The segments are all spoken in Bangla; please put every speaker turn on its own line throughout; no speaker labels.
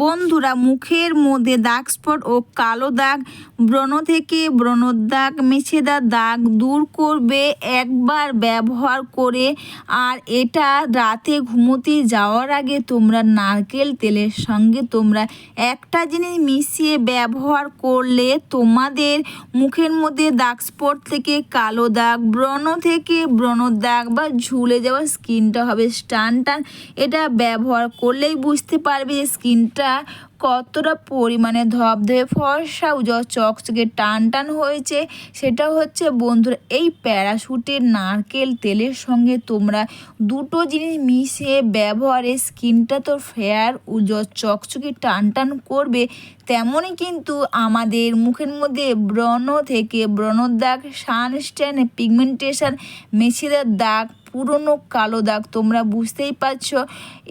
বন্ধুরা, মুখের মধ্যে দাগ স্পট ও কালো দাগ, ব্রণ থেকে ব্রণর দাগ, মেছেদা দাগ দূর করবে একবার ব্যবহার করে। আর এটা রাতে ঘুমোতে যাওয়ার আগে তোমরা নারকেল তেলের সঙ্গে তোমরা একটা জিনিস মিশিয়ে ব্যবহার করলে তোমাদের মুখের মধ্যে দাগ স্পট থেকে কালো দাগ, ব্রণ থেকে ব্রণর দাগ বা ঝুলে যাওয়া স্কিনটা হবে টান টান এটা ব্যবহার করলেই বুঝতে পারবে যে স্কিনটা কতটা পরিমাণে ধবধবে ফর্সা উজ্জ্বল চকচকে টান টান হয়েছে, সেটা হচ্ছে বন্ধুরা এই প্যারাশুটের নারকেল তেলের সঙ্গে তোমরা দুটো জিনিস মিশিয়ে ব্যবহারে স্কিনটা তো ফেয়ার উজ্জ্বল চকচকে টান টান করবে, তেমনই কিন্তু আমাদের মুখের মধ্যে ব্রণ থেকে ব্রণর দাগ সানস্ট্যান, পিগমেন্টেশন মেছিদের দাগ পুরনো কালো দাগ, তোমরা বুঝতেই পারছ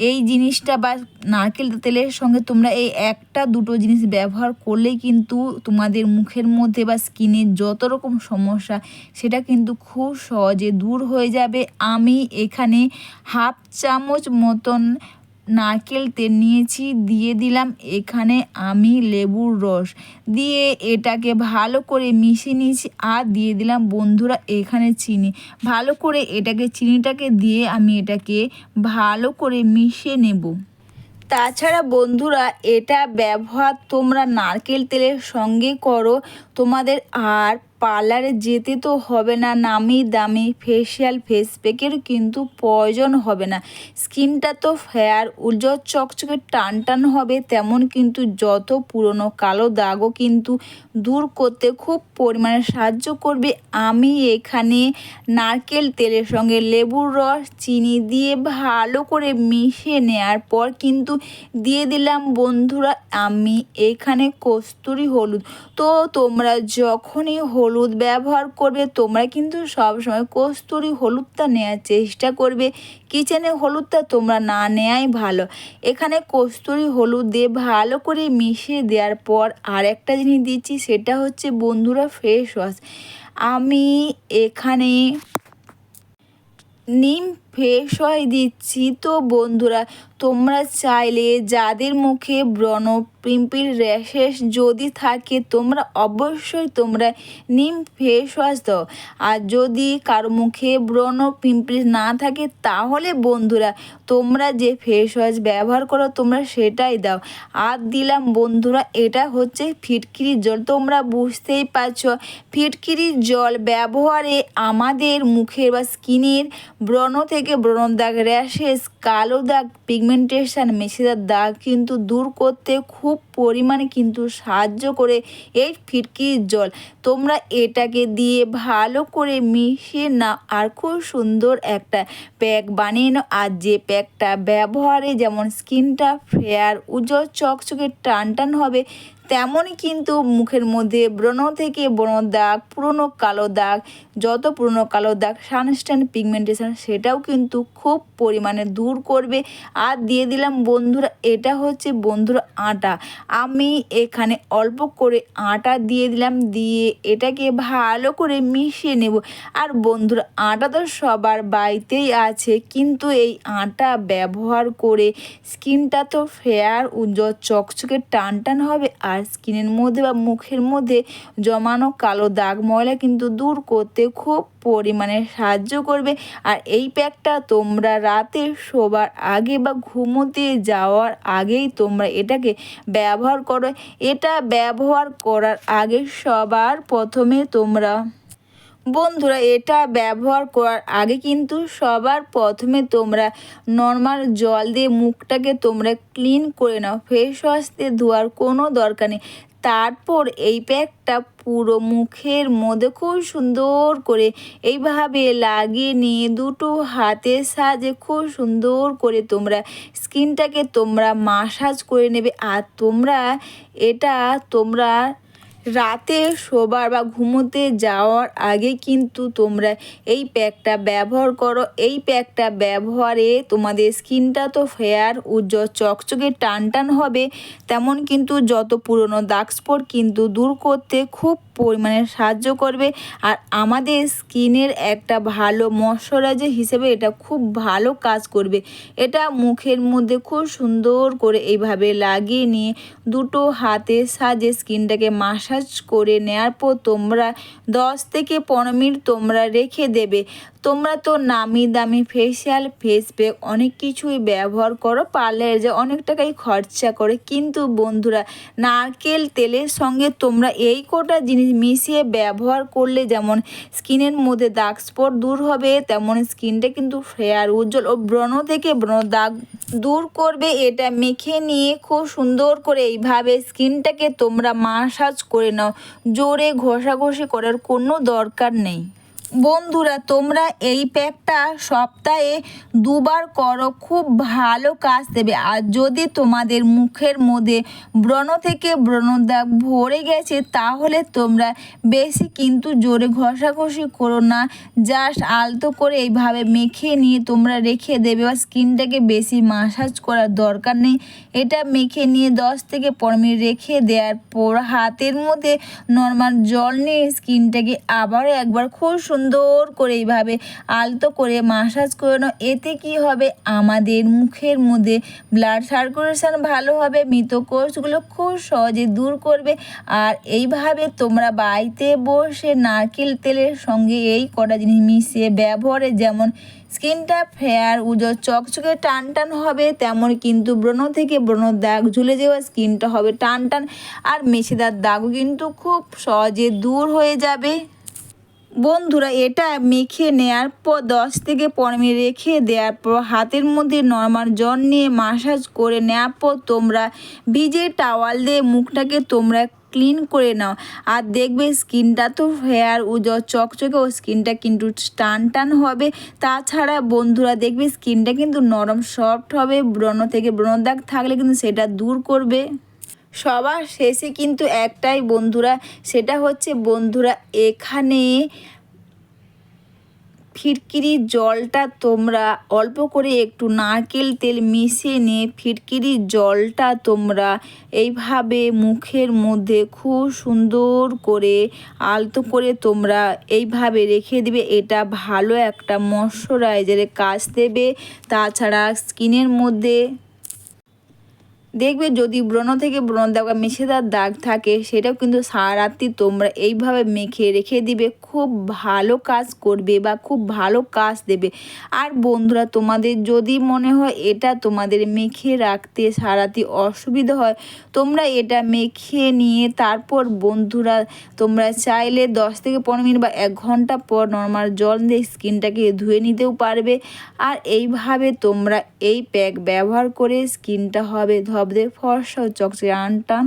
এই জিনিসটা বা নারকেল তেলের সঙ্গে তোমরা এই একটা দুটো জিনিস ব্যবহার করলেই কিন্তু তোমাদের মুখের মধ্যে বা স্কিনের যত রকম সমস্যা, সেটা কিন্তু খুব সহজে দূর হয়ে যাবে। আমি এখানে হাফ চামচ মতন নারকেল তেল নিয়েছি, দিয়ে দিলাম এখানে আমি লেবুর রস। দিয়ে এটাকে ভালো করে মিশিয়ে নিয়েছি আর দিয়ে দিলাম বন্ধুরা এখানে চিনি। ভালো করে এটাকে, চিনিটাকে দিয়ে আমি এটাকে ভালো করে মিশিয়ে নেব। তাছাড়া বন্ধুরা এটা ব্যবহার তোমরা নারকেল তেলের সঙ্গে করো। তোমাদের আর পার্লারে যেতে তো হবে না, নামি দামি ফেসিয়াল ফেস প্যাকের কিন্তু প্রয়োজন হবে না। স্কিনটা তো ফেয়ার উজ্জ্বল চকচকে টান টান হবে, তেমন কিন্তু যত পুরনো কালো দাগও কিন্তু দূর করতে খুব পরিমাণে সাহায্য করবে। আমি এখানে নারকেল তেলের সঙ্গে লেবুর রস, চিনি দিয়ে ভালো করে মিশিয়ে নেওয়ার পর কিন্তু দিয়ে দিলাম, বন্ধুরা, আমি এখানে কস্তুরি হলুদ। তো তোমরা যখনই হলুদ ব্যবহার করবে, তোমরা কিন্তু সবসময় কস্তুরি হলুদটা নেওয়ার চেষ্টা করবে। কিচেনে হলুদটা তোমরা না নেওয়াই ভালো। এখানে কস্তুরি হলুদ দিয়ে ভালো করে মিশিয়ে দেওয়ার পর আর একটা জিনিস দিচ্ছি, সেটা হচ্ছে বন্ধুরা ফেস ওয়াশ আমি এখানে নিম ফেস ওয়াশ দিচ্ছি। তো বন্ধুরা, তোমরা চাইলে যাদের মুখে ব্রণ পিম্পল র্যাশেস যদি থাকে, তোমরা অবশ্যই তোমরা নিম ফেস ওয়াশ দাও। আর যদি কারও মুখে ব্রণ পিম্পল না থাকে, তাহলে বন্ধুরা, তোমরা যে ফেস ওয়াশ ব্যবহার করো, তোমরা সেটাই দাও। আর দিলাম বন্ধুরা, এটা হচ্ছে ফিটকিরির জল। তোমরা বুঝতেই পারছ, ফিটকিরির জল ব্যবহারে আমাদের মুখের বা স্কিনের ব্রণ থেকে ব্রণ দাগ, র্যাশেস, কালো দাগ, পিগমেন্টেশন মেশিদার দাগ কিন্তু দূর করতে খুব পরিমাণে কিন্তু সাহায্য করে এই ফিটকির জল। তোমরা এটাকে দিয়ে ভালো করে মিশিয়ে নাও আর খুব সুন্দর একটা প্যাক বানিয়ে নাও। আর যে প্যাকটা ব্যবহারে যেমন স্কিনটা ফেয়ার, উজ্জ্বল, চকচকে টান টান হবে তেমনই কিন্তু মুখের মধ্যে ব্রণ থেকে ব্রণ দাগ, পুরনো কালো দাগ, যত পুরনো কালো দাগ, সানস্ট্যান্ড পিগমেন্টেশন সেটাও কিন্তু খুব পরিমাণে দূর করবে। আর দিয়ে দিলাম বন্ধুরা, এটা হচ্ছে বন্ধুরা আটা। আমি এখানে অল্প করে আটা দিয়ে দিলাম, দিয়ে এটাকে ভালো করে মিশিয়ে নেব। আর বন্ধুরা, আটা তো সবার বাড়িতেই আছে, কিন্তু এই আটা ব্যবহার করে স্কিনটা তো ফেয়ার, উজ্জ্বল, চকচকে টান টান হবে, আর স্কিনের মধ্যে বা মুখের মধ্যে জমানো কালো দাগ ময়লা কিন্তু দূর করতে খুব পরিমাণে সাহায্য করবে। আর এই প্যাকটা তোমরা রাতে শোবার আগে বা ঘুমোতে যাওয়ার আগেই তোমরা এটাকে ব্যবহার করো। এটা ব্যবহার করার আগে সবার প্রথমে তোমরা বন্ধুরা, এটা ব্যবহার করার আগে কিন্তু সবার প্রথমে তোমরা নর্মাল জল দিয়ে মুখটাকে তোমরা ক্লিন করে নাও। ফেস ওয়াশ দিয়ে ধোয়ার কোনো দরকার নেই। তারপর এই প্যাকটা পুরো মুখের মধ্যে খুব সুন্দর করে এইভাবে লাগিয়ে নিয়ে দুটো হাতের সাহায্যে খুব সুন্দর করে তোমরা স্কিনটাকে তোমরা মাসাজ করে নেবে। আর তোমরা, এটা তোমরা রাতে শোবার বা ঘুমোতে যাওয়ার আগে কিন্তু তোমরা এই প্যাকটা ব্যবহার করো। এই প্যাকটা ব্যবহারে তোমাদের স্কিনটা তো ফেয়ার উজ্জ্বল, চকচকে টান টান হবে। তেমন কিন্তু যত পুরনো দাগ স্পট কিন্তু দূর করতে খুব পরিমাণে সাহায্য করবে। আর আমাদের স্কিনের একটা ভালো ময়শ্চারাইজার হিসেবে এটা খুব ভালো কাজ করবে। এটা মুখের মধ্যে খুব সুন্দর করে এইভাবে লাগিয়ে নিয়ে দুটো হাতে সাজে স্কিনটাকে মাসাজ করে নেওয়ার পর তোমরা দশ থেকে পনেরো মিনিট তোমরা রেখে দেবে। তোমরা তো নামি দামি ফেসিয়াল ফেস প্যাক অনেক কিছুই ব্যবহার করো পার্লারে যে অনেক টাকাই খরচা করে। কিন্তু বন্ধুরা, নারকেল তেলের সঙ্গে তোমরা এই কটা জিনিস মিশিয়ে ব্যবহার করলে যেমন স্কিনের মধ্যে দাগ স্পট দূর হবে, তেমন স্কিনটা কিন্তু ফেয়ার উজ্জ্বল ও ব্রণ থেকে ব্রণ দাগ দূর করবে। এটা মেখে নিয়ে খুব সুন্দর করে এইভাবে স্কিনটাকে তোমরা মাসাজ করে নাও। জোরে ঘষাঘষি করার কোনো দরকার নেই। বন্ধুরা, তোমরা এই প্যাকটা সপ্তাহে দুবার করো, খুব ভালো কাজ দেবে। আর যদি তোমাদের মুখের মধ্যে ব্রণ থেকে ব্রণ দাগ ভরে গেছে, তাহলে তোমরা বেশি কিন্তু জোরে ঘষাঘষি করো না। জাস্ট আলতো করে এইভাবে মেখে নিয়ে তোমরা রেখে দেবে বা স্কিনটাকে বেশি মাসাজ করার দরকার নেই। এটা মেখে নিয়ে দশ থেকে পনেরো মিনিট রেখে দেওয়ার পর হাতের মধ্যে নর্মাল জল নিয়ে স্কিনটাকে আবারও একবার খুব সুন্দর করে এইভাবে আলতো করে মাসাজ করে নাও। এতে কি হবে? আমাদের মুখের মধ্যে ব্লাড সার্কুলেশন ভালো হবে, মৃত কোষগুলো খুব সহজে দূর করবে। আর এইভাবে তোমরা বাড়িতে বসে নারকেল তেলের সঙ্গে এই কটা জিনিস মিশিয়ে ব্যবহারে যেমন স্কিনটা ফেয়ার, উজ্জ্বল, চকচকে টান টান হবে, তেমন কিন্তু ব্রণ থেকে ব্রণ দাগ ঝুলে যাওয়া স্কিনটা হবে টান টান আর মেছেদার দাগও কিন্তু খুব সহজে দূর হয়ে যাবে। বন্ধুরা, এটা মেখে নেয়ার পর দশ থেকে পনেরো মিনিট রেখে দেওয়ার পর হাতের মধ্যে নর্মাল জল নিয়ে মাসাজ করে নেওয়ার পর তোমরা ভিজে টাওয়াল দিয়ে মুখটাকে তোমরা ক্লিন করে নাও। আর দেখবে স্কিনটা তো হেয়ার উজ্জ্বল, চকচকে ও স্কিনটা কিন্তু টান টান হবে। তাছাড়া বন্ধুরা, দেখবে স্কিনটা কিন্তু নরম সফট হবে, ব্রণ থেকে ব্রণ দাগ থাকলে কিন্তু সেটা দূর করবে। সবার শেষে কিন্তু একটাই বন্ধুরা, সেটা হচ্ছে বন্ধুরা, এখানে ফিটকিরির জলটা তোমরা অল্প করে একটু নারকেল তেল মিশিয়ে নিয়ে ফিটকিরির জলটা তোমরা এইভাবে মুখের মধ্যে খুব সুন্দর করে, আলতো করে তোমরা এইভাবে রেখে দিবে। এটা ভালো একটা ময়শ্চারাইজারের কাজ দেবে। তাছাড়া স্কিনের মধ্যে দেখবে যদি ব্রণ থেকে ব্রণ দাগ বা মেছেদার দাগ থাকে, সেটাও কিন্তু সারা রাত্রি তোমরা এইভাবে মেখে রেখে দিবে। খুব ভালো কাজ করবে বা খুব ভালো কাজ দেবে। আর বন্ধুরা, তোমাদের যদি মনে হয় এটা তোমাদের মেখে রাখতে সারাতি অসুবিধা হয়, তোমরা এটা মেখে নিয়ে তারপর বন্ধুরা, তোমরা চাইলে দশ থেকে পনেরো মিনিট বা এক ঘণ্টা পর নর্মাল জল দিয়ে স্কিনটাকে ধুয়ে নিতেও পারবে। আর এইভাবে তোমরা এই প্যাক ব্যবহার করে স্কিনটা হবে ধবধে ফর্সা চকচকে আনটান।